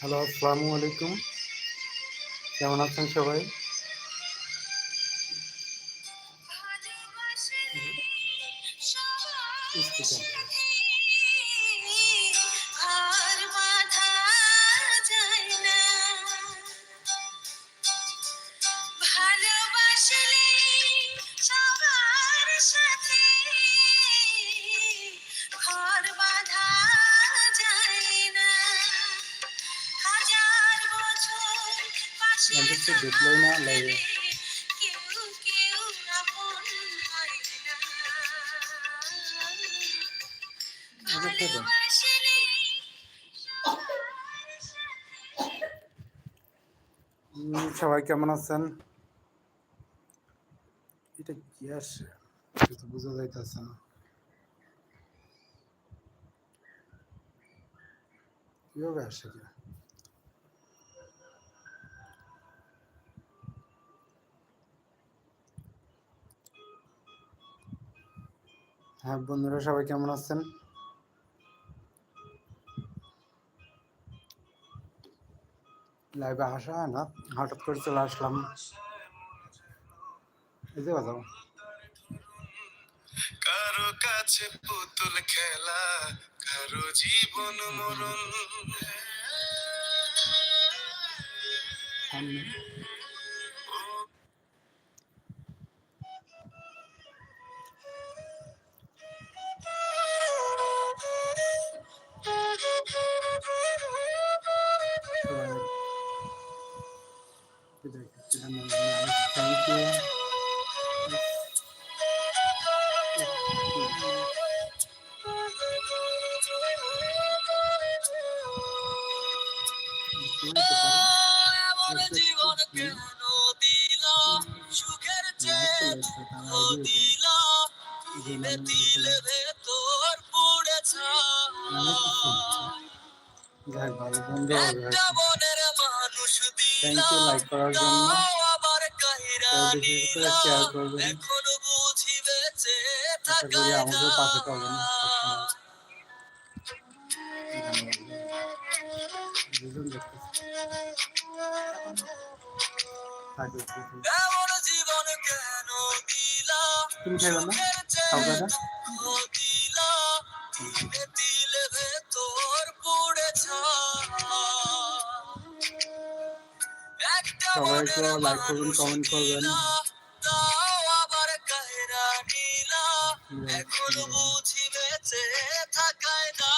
Hello আসসালামু আলাইকুম। কেমন আছেন সবাই? সবাই কেমন আছেন? এটা কি আসে? কিছু বোঝা যাইতেছে না। কীভাবে আসে হ্যাঁ বন্ধুরা সবাই কেমন আছেন? লাইভে আসা হয় না। হঠাৎ করে চলে আসলাম। এই যে বাজাও। কারও কাছে পুতুল খেলা কারও জীবন মরণ। আমার জীবন কেন দিল সুখের চেয়ে দুঃখ দিল। তিলে তিলে ভেতর ভালো একটা মানুষ দিল তাও আবার কাহিরা করবেন এখন বুঝি বেঁচে আশা তুমি খাইবে না? পড়েছ একটা সবাই একটু লাইক করবেন। কমেন্ট করবেন এখন বুঝি বেঁচে থাকায় না।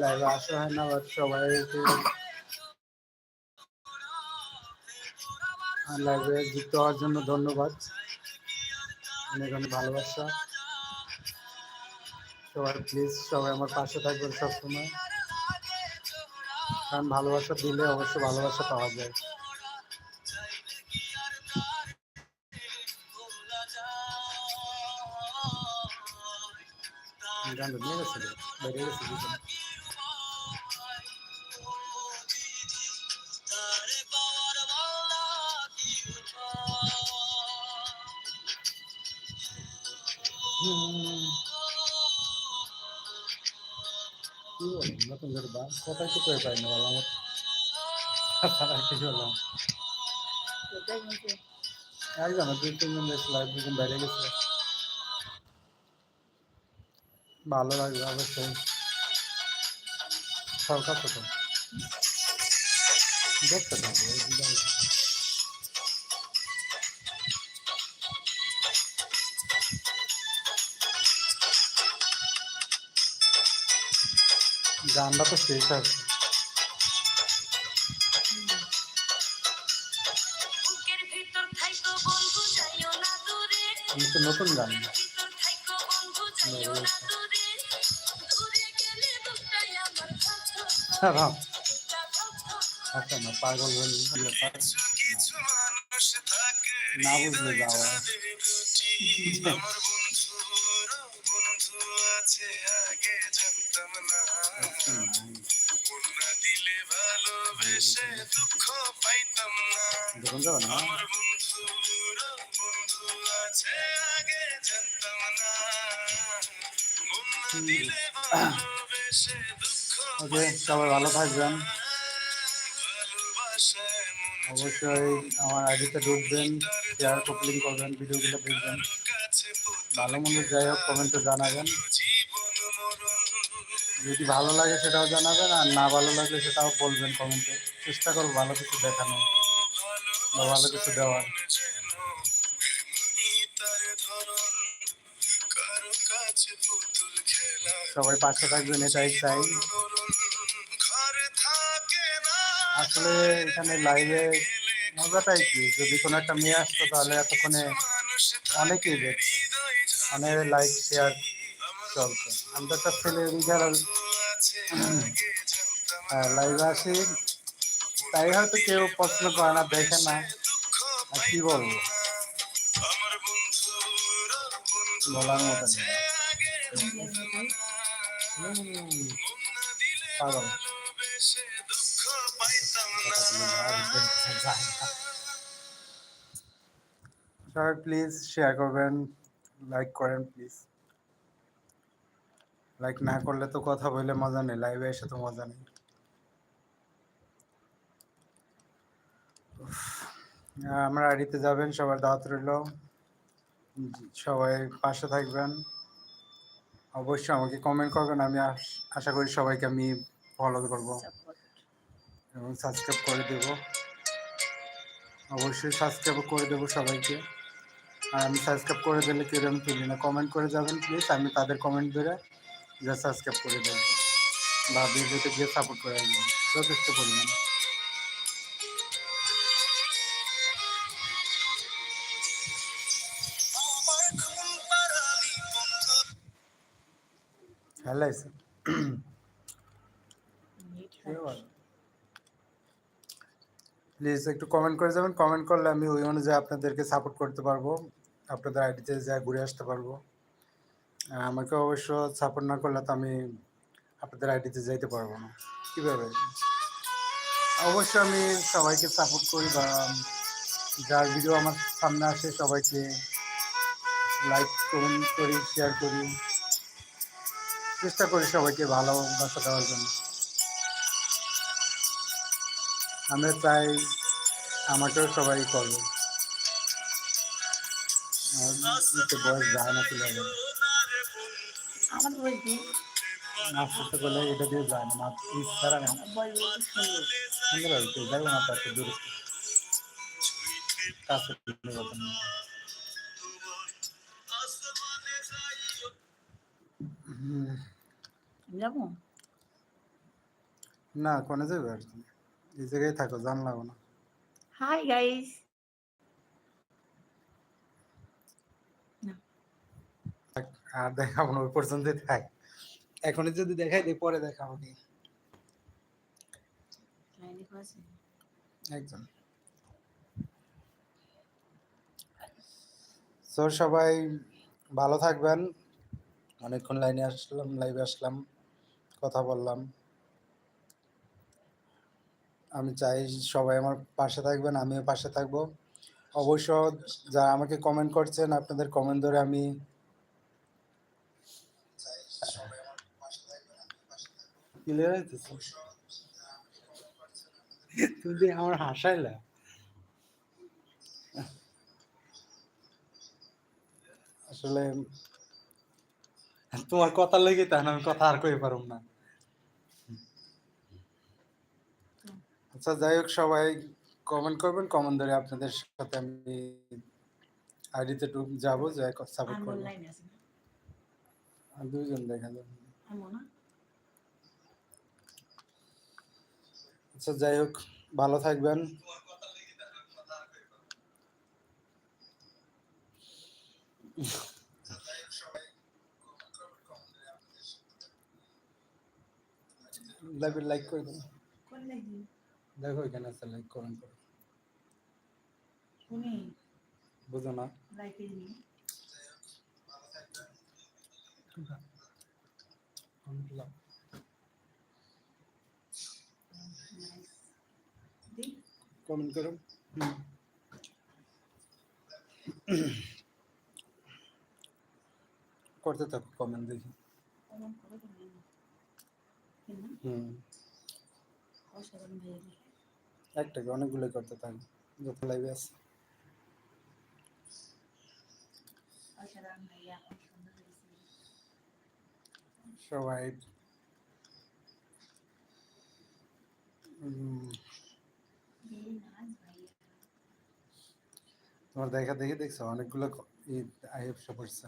লাইভে আসা হয় না সবাই লাইভে যুক্ত হওয়ার জন্য ধন্যবাদ। অনেক অনেক ভালোবাসা। সবাই প্লিজ সবাই আমার পাশে থাকবেন সবসময়। কারণ ভালোবাসা দিলে অবশ্যই ভালোবাসা পাওয়া যায়। গান নিয়ে গেছে, বেরিয়ে গেছে বা কোথায় তো করে পাই না বললাম আমার কি বললাম? একজন দুই, তিনজন বেশ লাইভ দুজন বাইরে গেছে ভালো লাগবে অবশ্যই। সরকার থাকবে গানটা তো শেষ আছে আমি তো নতুন গান। আমার হ্যাঁ আচ্ছা না পাগল না বুঝলে যাওয়া। না? দিলে ভালোবেসে ওকে সবাই ভালো থাকবেন। অবশ্যই আমার আইডিতে ঢুকবেন শেয়ার কপলিং করবেন ভিডিওগুলো দেখবেন। ভালো মন্দ যাই হোক কমেন্টে জানাবেন। যদি ভালো লাগে সেটাও জানাবেন আর না ভালো লাগে সেটাও বলবেন কমেন্টে চেষ্টা করব ভালো কিছু দেখানো বা ভালো কিছু দেওয়ার। সবাই পাশে থাকবেন, এটাই চাই। আসলে এখানে লাইভে মজাটাই কি, যদি কোনো একটা মেয়ে আসতো তাহলে এতক্ষণে অনেকেই দেখছে অনেক লাইক শেয়ার চলছে আমি তো একটা ছেলে লাইভে আসি। তাই হয়তো কেউ পছন্দ করে না, দেখে না। আর কি বলব? বলার মতো সবাই প্লিজ শেয়ার করবেন লাইক করেন প্লিজ লাইক না করলে তো কথা বললে মজা নেই লাইভে এসে তো মজা নেই। আমার আইডিতে যাবেন, সবার দাওয়াত রইল। সবাই পাশে থাকবেন। অবশ্যই আমাকে কমেন্ট করবেন, আমি আশ- করি সবাইকে আমি ফলো করব এবং সাবস্ক্রাইব করে দেব। অবশ্যই সাবস্ক্রাইব করে দেবো সবাইকে। আর আমি সাবস্ক্রাইব করে দিলে কেউ আমি তুলি না কমেন্ট করে যাবেন প্লিজ আমি তাদের কমেন্ট ধরে যা সাবস্ক্রাইব করে দেবো। বা ভিডিওতে গিয়ে সাপোর্ট করে আসবেন যথেষ্ট পরিমাণ। হ্যালো প্লিজ একটু কমেন্ট করে যাবেন। কমেন্ট করলে আমি ওই অনুযায়ী আপনাদেরকে সাপোর্ট করতে পারব। আপনাদের আইডিতে যা ঘুরে আসতে পারব। আমাকে অবশ্য সাপোর্ট না করলে তো আমি আপনাদের আইডিতে যাইতে পারব না। কীভাবে অবশ্যই আমি সবাইকে সাপোর্ট করি বা যার ভিডিও আমার সামনে আসে সবাইকে লাইক কমেন্ট করি শেয়ার করি। চেষ্টা করি সবাইকে ভালোবাসা দেওয়ার জন্য। আমরা চাই আমাকেও সবাই করবে। বয়স যায় না চলে যাবে মাছ করতে গেলে এটা দিয়ে যায় না মাছ ছাড়া না সুন্দর সুন্দর হবে কেউ যাবে না তার দূরে। কাছে হুম, যাব? না কোনে যাবে আর এই জায়গায় থাকো জানলাম না। হাই গাইস আর দেখাবো না ওই পর্যন্ত থাক। এখনই যদি দেখাই দিই পরে দেখাবো কি। একজন তো সবাই ভালো থাকবেন। অনেকক্ষণ লাইনে আসলাম লাইভে আসলাম। কথা বললাম। আমি চাই সবাই আমার পাশে থাকবেন আমিও পাশে থাকব। অবশ্য যারা আমাকে কমেন্ট করছেন আপনাদের কমেন্ট ধরে আমি ক্লিয়ার হইতেছে। তুমি আমার হাসাইলা। আসলে তোমার কথা লেগে তাই আমি কথা আর কই পারুম না। আচ্ছা যাই হোক সবাই কমেন্ট করবেন কমেন্ট ধরে আপনাদের সাথে আমি আইডিতে টুক যাব যাই সাপোর্ট করব। দুজন দেখা যাবে। আচ্ছা যাই হোক ভালো থাকবেন। লাইভে লাইক করে দেন দেখো এখানে আছে লাইক কমেন্ট করো। বুঝো না। কমেন্ট করো। করতে থাকো কমেন্ট দেখি। কমন করে তুমি থাকে না। হুম। অসাধারণ ভাইয়া দেখে। একটাকে অনেকগুলো করতে থাকি যত লাইভে আছে। অসাধারণ ভাইয়া সুন্দর সবাই। তোমার দেখা দেখে দেখছ? অনেকগুলো আইএফ পড়ছে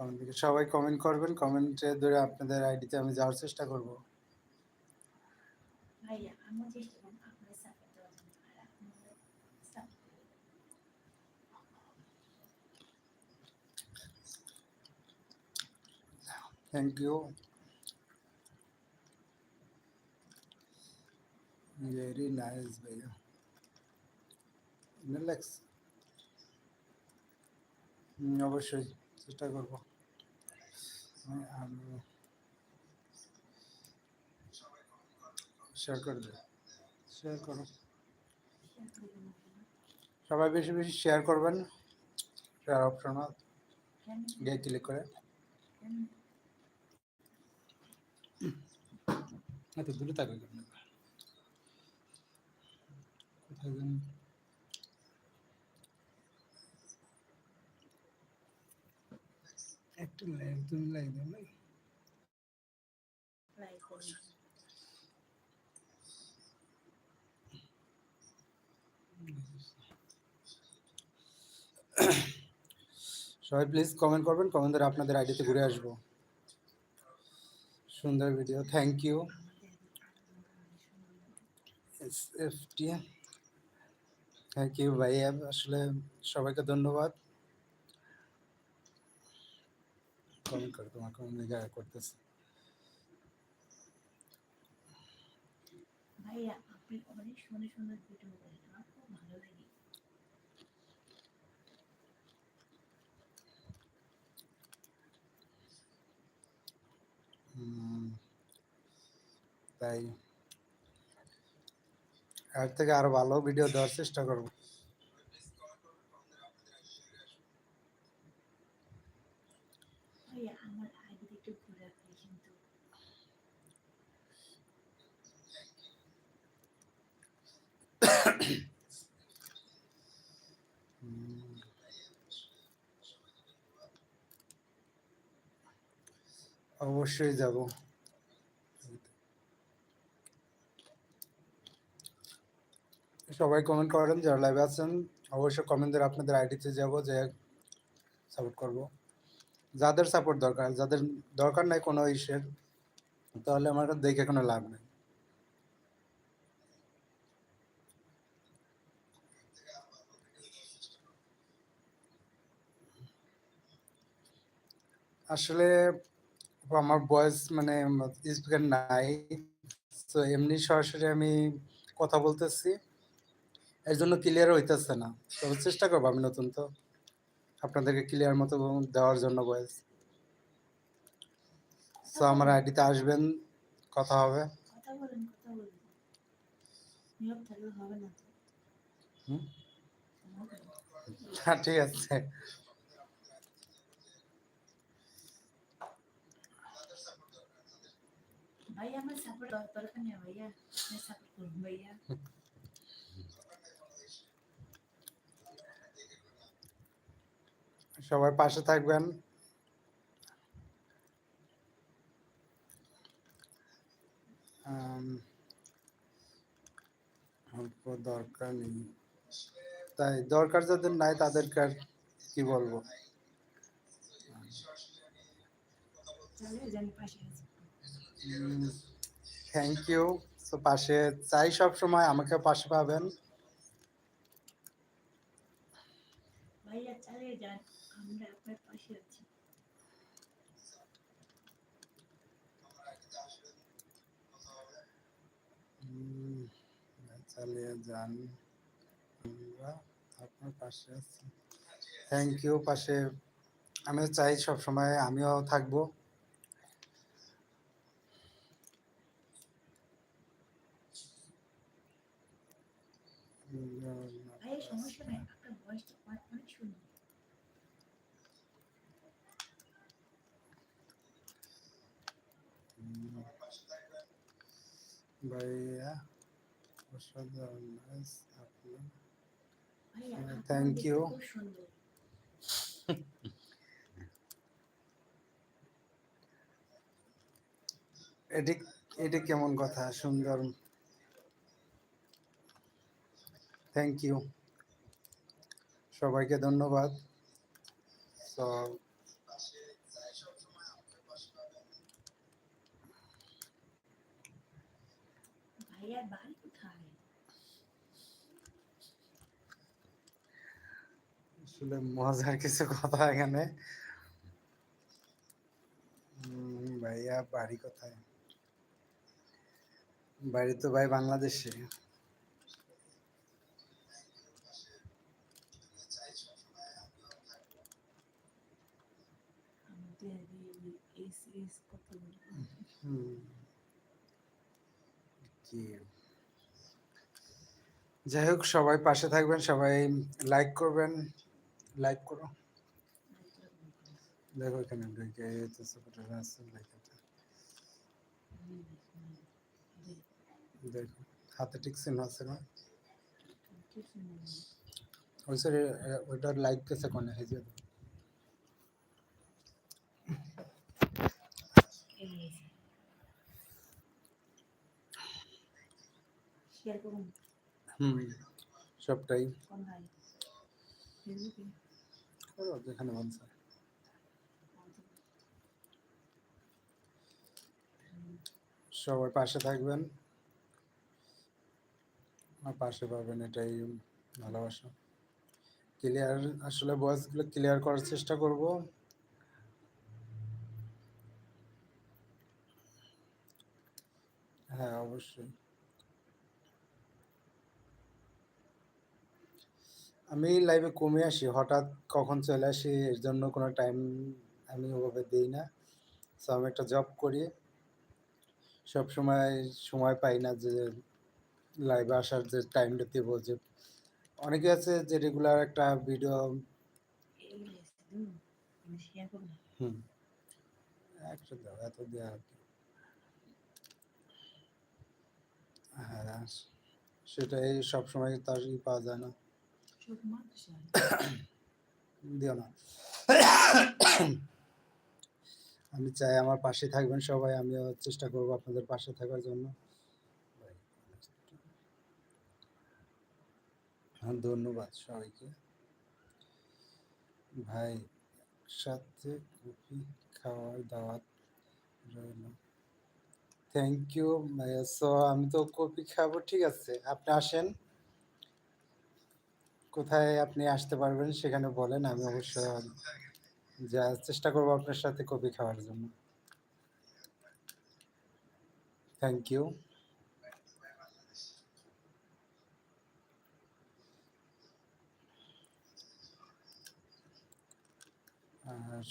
কমেন্ট থেকে সবাই কমেন্ট করবেন কমেন্টে ধরে আপনাদের আইডিতে আমি যাওয়ার চেষ্টা করব। ভাইয়া আমিও চেষ্টা করব আপনার সাপোর্ট দেওয়ার জন্য। আর আপনাদের support thank you very nice ভাইয়া। অবশ্যই চেষ্টা করব। দেবো শেয়ার করো শেয়ার করে। সবাই বেশি বেশি শেয়ার করবেন। শেয়ার অপশন গিয়ে ক্লিক করে। এত দূরে থাকবে কোথায় একটু লাইক তুমি লাইক দাও না লাইক সবাই প্লিজ কমেন্ট করবেন কমেন্ট করে আপনাদের আইডিতে ঘুরে আসব। সুন্দর video thank you S F T thank you ভাইয়া আসলে সবাইকে ধন্যবাদ। কমেন্ট করে তোমার কমেন্ট করতেছে। ভাইয়া আপনি অনেক সুন্দর সুন্দর ভিডিও করেন আমার খুব ভালো লাগে। তাই। এর থেকে আরও ভালো ভিডিও দেওয়ার চেষ্টা করব ভাইয়া আমার আইডিতে একটু ঘুরে আসবে কিন্তু হুম। অবশ্যই যাব। সবাই কমেন্ট করেন, যারা লাইভে আছেন, অবশ্যই কমেন্ট আপনাদের আইডিতে যাব, যে সাপোর্ট করব। যাদের সাপোর্ট দরকার, যাদের দরকার নাই কোনো ইসের, তাহলে আমার দেখে কোনো লাভ নেই। আসলে আমার বয়স মানে স্পিকার নাই তো এমনি সরাসরি আমি কথা বলতেছি। এর জন্য ক্লিয়ার হইতেছে না। তবে চেষ্টা করব আমি নতুন তো। আপনাদেরকে ক্লিয়ার মতো দেওয়ার জন্য বয়স তো আমার আইডিতে আসবেন কথা হবে। কথা বলেন কথা বলেন। নিয়োগ থাকলে হবে না তো। হুম? সময় দেন। হ্যাঁ ঠিক আছে। ভাইয়া আমার সাপোর্ট দরকার নেই ভাইয়া আপনি সাপোর্ট করুন ভাইয়া সবাই পাশে থাকবেন আম, অল্প দরকার নেই তাই দরকার যাদের নাই তাদেরকে আর কি বলব চলে যান পাশে আছি থ্যাংক ইউ তো পাশে চাই সব সময় আমাকে পাশে পাবেন। যান। পাশে চালিয়ে যান। আমরা আপনার পাশে আছি। থ্যাংক ইউ পাশে। আমিও চাই সব সময় আমিও থাকব। উম, ভাইয়া সমস্যা নেই আপনার ভয়েসটা অনেক অনেক সুন্দর ভাইয়া অসাধারণ আপনার. খুব সুন্দর। এটি এটি কেমন কথা সুন্দর থ্যাংক ইউ সবাইকে ধন্যবাদ। তো ভাইয়ার বাড়ি কোথায়? আসলে মজার কিছু কথা এখানে। উম, ভাইয়া বাড়ি কোথায়? বাড়ি তো ভাই বাংলাদেশে আমাদের এই এই series কতগুলো? হুম। কি যাই হোক সবাই পাশে থাকবেন সবাই লাইক করবেন লাইক করো। দেখো এখানে দেখ, হাতে ঠিক চিহ্ন আছে না? ওই সাইডে ওইটার লাইক কেসে কোনে? এই যে এই যে। Share করুন, হুম সবটাই। যেখানে। সবাই পাশে থাকবেন। আর পাশে পাবেন এটাই ভালোবাসা। ক্লিয়ার আসলে ভয়েসগুলো ক্লিয়ার করার চেষ্টা করব। হ্যাঁ অবশ্যই। আমি লাইভে কমে আসি হঠাৎ কখন চলে আসি এর জন্য কোনো টাইম আমি ওভাবে দিই না সো আমি একটা জব করি সব সময় সময় পাই না যে লাইভে আসার যে টাইমটা দেবো যে অনেকে আছে যে রেগুলার একটা ভিডিও হুম, একশো এত দেওয়া আর কি। হ্যাঁ সেটাই সবসময় তার পাওয়া যায় না। আমি চাই আমার পাশে থাকবেন সবাই, আমিও চেষ্টা করব আপনাদের পাশে থাকার জন্য। হ্যাঁ ধন্যবাদ সবাইকে। ভাই, সাথে কফি খাওয়ার দাওয়াত রইল। থ্যাংক ইউ আমি তো কফি খাব, ঠিক আছে। আপনি আসেন। কোথায় আপনি আসতে পারবেন সেখানে বলেন, আমি অবশ্যই যা চেষ্টা করব আপনার সাথে কফি খাওয়ার জন্য। থ্যাংক ইউ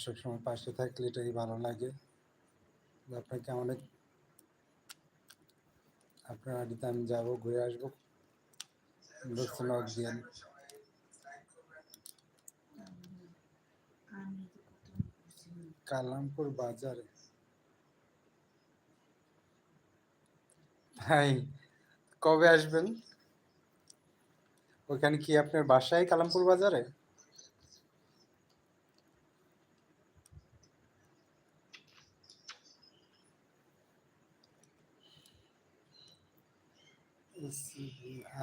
সবসময় পাশে থাকলে এটাই ভালো লাগে। আপনাকে অনেক আপনার বাড়িতে আমি যাব, ঘুরে আসব দিয়েন আমি তো কত করছি কালামপুর বাজারে। ভাই, কবে আসবেন? ওখানে কি আপনার বাসায় কালামপুর বাজারে?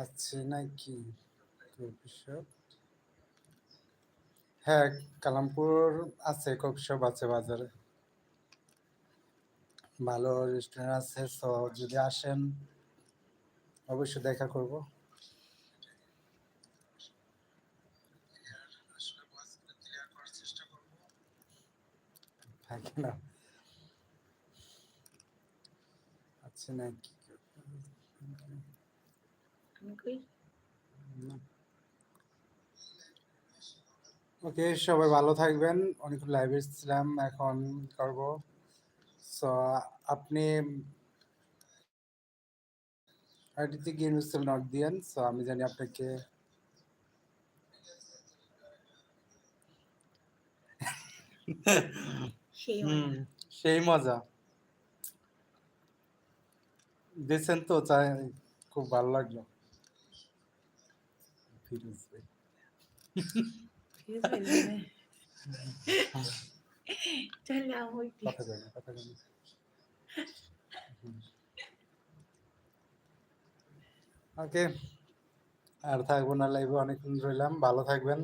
আছে নাকি কফি শপ হ্যাঁ কালামপুর আছে কফি শপ আছে বাজারে। ভালো রেস্টুরেন্ট আছে তো যদি আসেন অবশ্যই দেখা করব। না। নাকি? কই? ওকে সবাই ভালো থাকবেন। অনেক লাইভে ছিলাম এখন করব? সো আপনি আইডিতে গিয়ে মিস্টার নট দিয়েন সো আমি জানি আপনাকে সেই সেই মজা। দিয়েছেন তো চাই খুব ভালো লাগল। ফিরোজ ভাই ওকে আর থাকব না লাইভে অনেকক্ষণ রইলাম ভালো থাকবেন